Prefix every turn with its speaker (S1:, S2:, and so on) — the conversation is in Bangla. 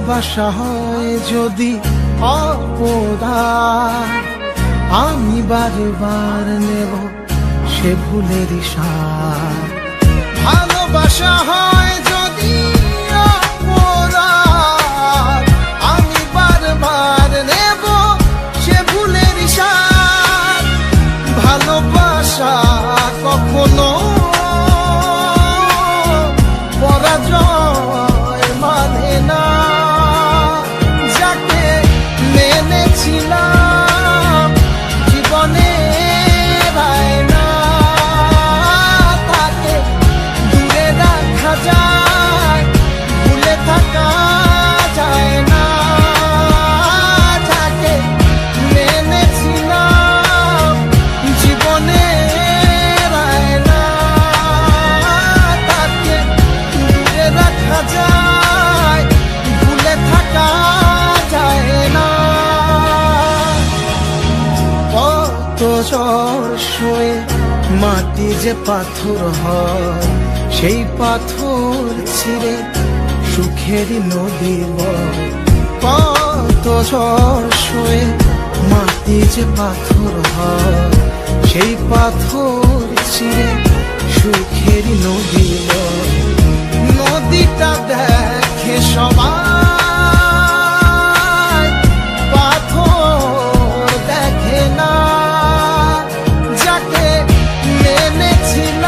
S1: ভালোবাসা হয় যদি অপদার আমি বারে বার নেব সে ভুলের সার। ভালোবাসা হয় ঝড় সয়ে মাটি যে পাথর হয়, সেই পাথর ছিঁড়ে সুখেরই নদী কত ঝড় সয়ে মাটি যে পাথর হয়, সেই পাথর ছিঁড়ে সুখেরই নদী নদীটা দেখে সবাই to